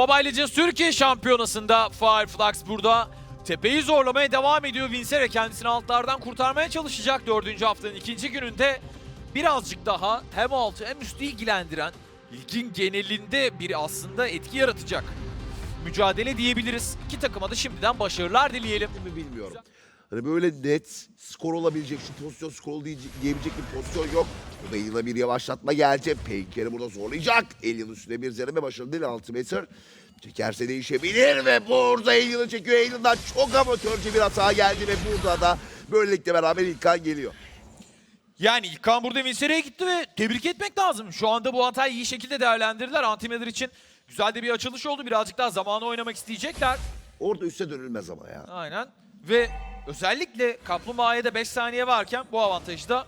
Mobile Legends Türkiye Şampiyonası'nda Fireflux burada tepeyi zorlamaya devam ediyor. Vincere kendisini altlardan kurtarmaya çalışacak dördüncü haftanın ikinci gününde. Birazcık daha hem altı hem üstü ilgilendiren ligin genelinde bir aslında etki yaratacak mücadele diyebiliriz. İki takıma da şimdiden başarılar dileyelim. mi bilmiyorum. Hani böyle net skor olabilecek, şu pozisyon skor diyebilecek bir pozisyon yok. Burada yine bir yavaşlatma gelecek. Peyker'i burada zorlayacak. Alien üstüne bir zereme başarılı değil Altimeter. Çekerse değişebilir ve burada Alien'ı çekiyor. Alien'dan çok amatörce bir hata geldi ve burada da böylelikle beraber İlkan geliyor. Yani İlkan burada Vincere'ye gitti ve tebrik etmek lazım. Şu anda bu hatayı iyi şekilde değerlendirdiler. Antimatter için güzel de bir açılış oldu. Birazcık daha zamanı oynamak isteyecekler. Orada üste dönülmez ama ya. Aynen. Ve özellikle Kaplumbağa'ya da 5 saniye varken bu avantajı da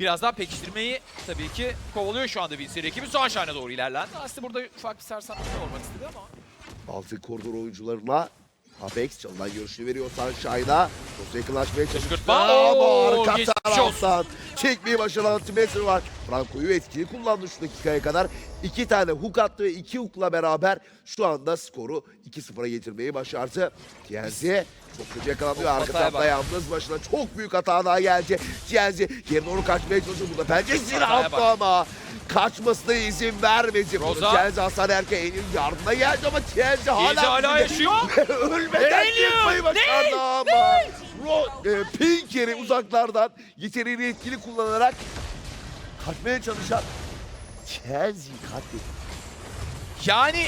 biraz daha pekiştirmeyi tabii ki kovalıyor şu anda Vincere ekibi. Sunshine'a doğru ilerlendi. Aslında burada ufak bir sersemletme olmak istedi ama. Altın koridor oyuncularına Apex çalınan görüşünü veriyor Sunshine'a. Dostu yakınlaşmaya çalıştı Kışkırtma. ama arka olsun. taraftan çekmeyi başaran Altimeter var. Franco'yu etkili kullandı şu dakikaya kadar. İki tane hook attı ve iki hookla beraber şu anda skoru 2-0'a getirmeyi başardı. TNZ çok kötü yakalanıyor. Of, Arka tarafta yalnız başına çok büyük hata daha geldi. TNZ geri doğru kaçmaya çalışıyor. Burada Hataya attı bak. ama kaçmasına izin vermedi. Roza. TNZ Hasan Erken elin yardımına geldi ama TNZ hala, hala yaşıyor. Ölmeden çıkmayı başardı ama. E, Pinker'i uzaklardan yeteneğini etkili kullanarak kaçmaya çalışan Chelsea katletti. Yani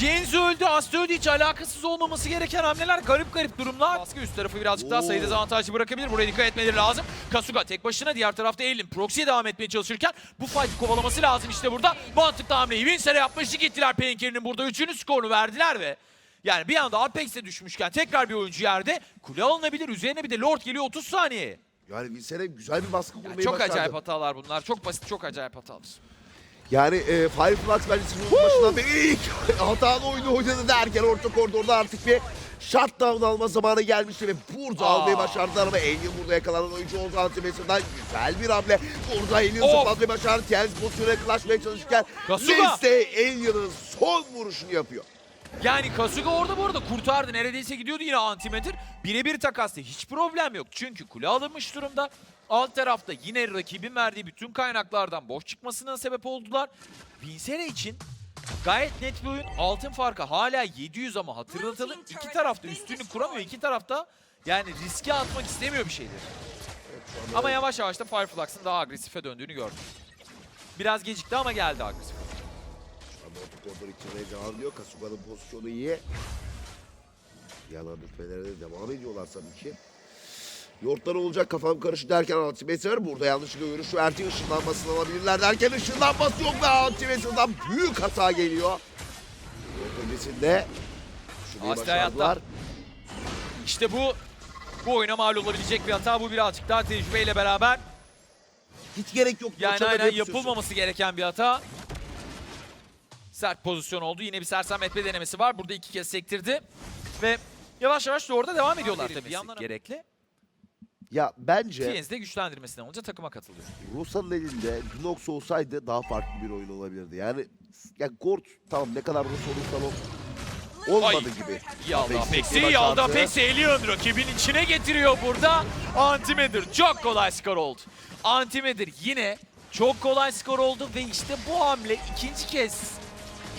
James öldü, Aslı öldü. Hiç alakasız olmaması gereken hamleler. Garip garip durumlar. Baskı üst tarafı birazcık daha Oo. sayı dezavantajlı bırakabilir. Buraya dikkat etmeleri lazım. Kasuga tek başına diğer tarafta Elin Proxy'ye devam etmeye çalışırken bu fight'ı kovalaması lazım işte burada. Mantıklı hamleyi Vincer'e yapmıştı gittiler Painkiller'in burada üçüncü skorunu verdiler ve yani bir anda Apex'e düşmüşken tekrar bir oyuncu yerde kule alınabilir. Üzerine bir de Lord geliyor 30 saniye. Yani Vincer'e güzel bir baskı Yani kurmayı çok başardı. acayip hatalar bunlar. Çok basit, çok acayip hatalar. Yani e, Fireflux bence sezonun başından beri ilk hatalı oyunu oynadı derken orta koridorda artık bir shutdown alma zamanı gelmişti ve burada Aa. almayı başardılar ama Alien burada yakalanan oyuncu oldu Antimetra'dan güzel bir hamle. Burada Alien Of. zıplatmayı başardı. Tens pozisyona yaklaşmaya çalışırken Kasuga. Liz de Alien'ın son vuruşunu yapıyor. Yani Kasuga orada bu arada kurtardı. Neredeyse gidiyordu yine Antimatter. Birebir takasta hiç problem yok. Çünkü kule alınmış durumda. Alt tarafta yine rakibin verdiği bütün kaynaklardan boş çıkmasına sebep oldular. Vincere için gayet net bir oyun. Altın farkı hala 700 ama hatırlatalım. iki tarafta üstünlük kuramıyor. İki tarafta yani riske atmak istemiyor bir şeyleri. Ama yavaş yavaş da Fireflux'ın daha agresife döndüğünü gördüm. Biraz gecikti ama geldi agresif. Koridor içine devam ediyor. Kasuga'nın pozisyonu iyi. Yalan lütfelere de devam ediyorlar tabii ki. Yortlar olacak kafam karışık derken Antimeter burada yanlışlıkla görüş verdi. Işınlanmasını alabilirler derken ışınlanması yok ve Antimeter'dan büyük hata geliyor. Yort öncesinde Asli. İşte bu bu oyuna mal olabilecek bir hata. Bu birazcık daha tecrübeyle beraber Hiç gerek yok. yani aynen sürsün. yapılmaması gereken bir hata. Sert pozisyon oldu. Yine bir sersem etme denemesi var. Burada iki kez sektirdi. Ve yavaş yavaş da orada devam ediyorlar tabii. Yandan gerekli. Ya bence TNZ'de güçlendirmesinden olunca takıma katılıyor. Rusa'nın elinde Dinox olsaydı daha farklı bir oyun olabilirdi. Yani ya Gort tamam ne kadar Rus olursan ol olmadı Ay. gibi. İyi aldı başardı. Apex'i. Elion rakibin içine getiriyor burada. Antimatter çok kolay skor oldu. Antimatter yine çok kolay skor oldu ve işte bu hamle ikinci kez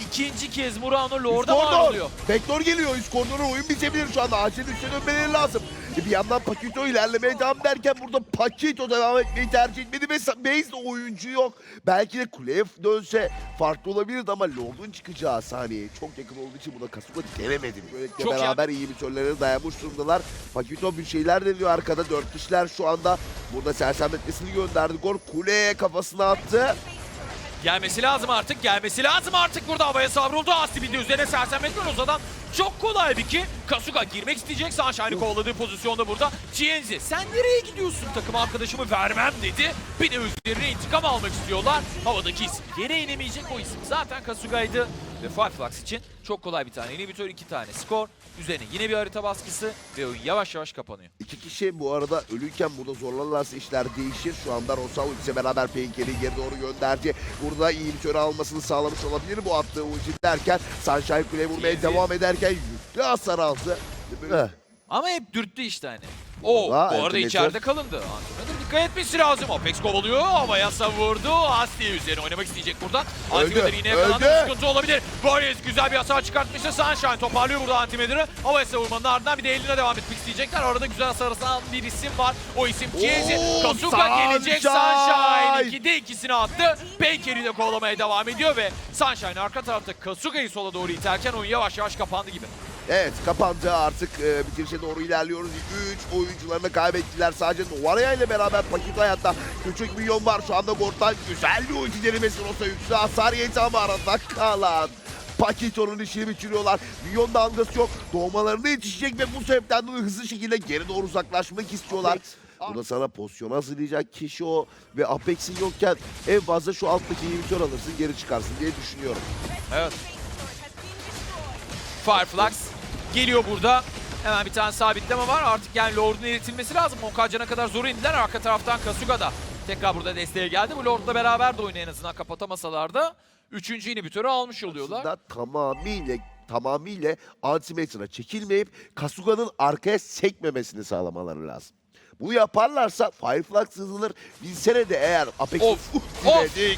ikinci kez Murano Lord'a koridor. oluyor. Vektör geliyor. Üst koridora oyun bitebilir şu anda. Acil üstüne dönmeleri lazım. E bir yandan Pakito ilerlemeye devam derken burada Pakito devam etmeyi tercih etmedi ve base'de oyuncu yok. Belki de kuleye dönse farklı olabilirdi ama Lord'un çıkacağı saniye çok yakın olduğu için burada Kasuga denemedi. Böylelikle Çok beraber iyi bir türlere dayanmış durumdalar. Pakito bir şeyler deniyor arkada. Dört kişiler şu anda burada sersemletmesini gönderdi. Gor kuleye kafasına attı. Gelmesi lazım artık, gelmesi lazım artık burada havaya savruldu. Asti bir de üzerine sersemletme Roza'dan çok kolay bir ki. Kasuga girmek isteyecek Sunshine'ı kovaladığı pozisyonda burada. Chienzi sen nereye gidiyorsun takım arkadaşımı vermem dedi. Bir de üzerine intikam almak istiyorlar. Havadaki isim yere inemeyecek o isim zaten Kasuga'ydı. Ve Fireflux için çok kolay bir tane inhibitor, iki tane skor. Üzerine yine bir harita baskısı ve oyun yavaş yavaş kapanıyor. İki kişi bu arada ölüyken burada zorlarlarsa işler değişir. Şu anda Rosa ultisiyle beraber Peyker'i geri doğru gönderdi. Burada iyi bir töre almasını sağlamış olabilir bu attığı ulti derken Sunshine Kule vurmaya devam ederken yüklü hasar aldı. Ama hep dürttü işte hani. O Valla, bu arada içeride kalındı. Antimeter dikkat etmesi lazım. Apex kovalıyor. Havaya savurdu. Asti üzerine oynamak isteyecek buradan. Öldü, Antimeter yine yakalandı. Sıkıntı olabilir. Warriors güzel bir hasar çıkartmıştı. Sunshine toparlıyor burada Antimeter'ı. Havaya savurmanın ardından bir de eline devam etmek isteyecekler. Orada güzel hasar alan bir isim var. O isim. Oo, Kasuga gelecek. Sunshine. Sunshine 2'de ikisini attı. Baker'i de kovalamaya devam ediyor ve Sunshine arka tarafta Kasuga'yı sola doğru iterken oyun yavaş yavaş kapandı gibi. Evet kapandı artık e, bitirişe doğru ilerliyoruz. 3 oyuncularını kaybettiler sadece Novaria ile beraber Paket hayatta. Küçük milyon var şu anda Gort'tan güzel bir ulti denemesi olsa yüksek hasar yedi ama arada kalan. Paketo'nun işini bitiriyorlar. Milyon dalgası yok. Doğmalarına yetişecek ve bu sebepten dolayı hızlı şekilde geri doğru uzaklaşmak istiyorlar. Burada sana pozisyon hazırlayacak kişi o ve Apex'in yokken en fazla şu alttaki inhibitör alırsın geri çıkarsın diye düşünüyorum. Evet. Fireflux geliyor burada. Hemen bir tane sabitleme var. Artık yani Lord'un eritilmesi lazım. Monkacan'a kadar zor indiler. Arka taraftan Kasuga da tekrar burada desteğe geldi. Bu Lord'la beraber de oyunu en azından kapatamasalar da üçüncü inhibitörü almış oluyorlar. aslında tamamıyla tamamıyla antimetr'a çekilmeyip Kasuga'nın arkaya sekmemesini sağlamaları lazım. Bunu yaparlarsa Fireflux hızlanır. Vincere de eğer Apex'in Of, of,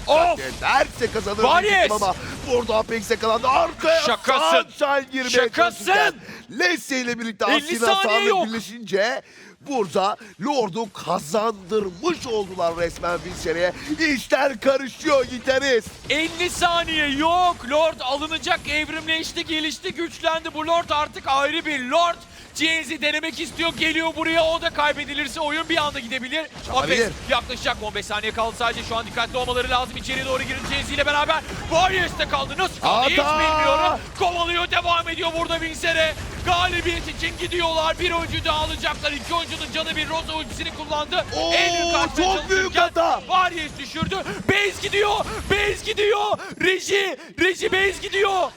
of. ederse kazanır diyecektim ama burada Apex yakalandı. Arkaya Şakasın. Sunshine girmeye Şakasın. Leslie ile birlikte 50 Asina yok. birleşince burada Lord'u kazandırmış oldular resmen Vincere'ye. İşler karışıyor gitarist. 50 saniye yok. Lord alınacak, evrimleşti, gelişti, güçlendi. Bu Lord artık ayrı bir Lord. Jayz'i denemek istiyor, geliyor buraya. O da kaybedilirse oyun bir anda gidebilir. Apex yaklaşacak. 15 saniye kaldı sadece. Şu an dikkatli olmaları lazım. İçeriye doğru girin Jayz ile beraber. Warriors de kaldı. Nasıl kaldı hiç Hata! bilmiyorum. Kovalıyor, devam ediyor burada Vincere. Galibiyet için gidiyorlar. Bir oyuncu daha alacaklar. İki oyuncunun canı bir Rosa ultisini kullandı. Oo, Eylül kaçmaya çok büyük hata. Warriors düşürdü. Base gidiyor. Base gidiyor. Reji. Reji base gidiyor.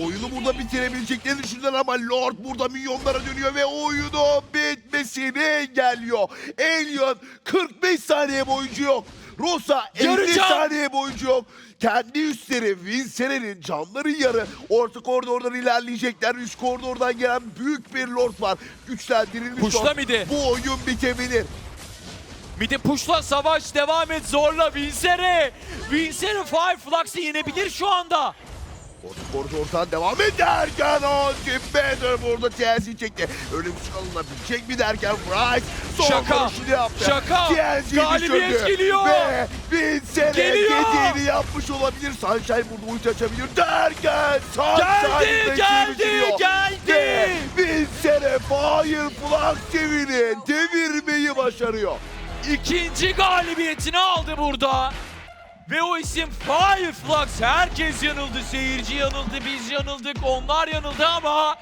Oyunu burada bitirebileceklerini düşündüler ama Lord burada milyonlara dönüyor ve oyunu bitmesini engelliyor. Alien 45 saniye boyunca yok. Rosa 50 Yarıcan. saniye boyunca yok. Kendi üstleri Vincere'nin canları yarı orta koridordan ilerleyecekler. Üst koridordan gelen büyük bir Lord var. Güçlendirilmiş Puşla Lord. midi. Bu oyun bitebilir. Midi pushla savaş devam et zorla Vincere. Vincere Fireflux'ı yenebilir şu anda. Orta koridordan devam ederken Antim Bender burada TNC çekti. Ölümsüz alınabilecek mi derken Bryce son Şaka, vuruşunu yaptı. şaka. TNC Galibiyet düşürdü. geliyor. Ve Geliyor. dediğini yapmış olabilir. Sunshine burada ulti açabilir derken Sunshine Geldi, geldi, geldi. Ve Vincere Fireflux devini devirmeyi başarıyor. İkinci galibiyetini aldı burada. Ve o isim Fireflux. Herkes yanıldı. Seyirci yanıldı. Biz yanıldık. Onlar yanıldı ama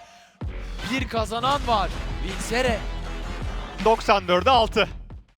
bir kazanan var. Vincere. 94'e 6.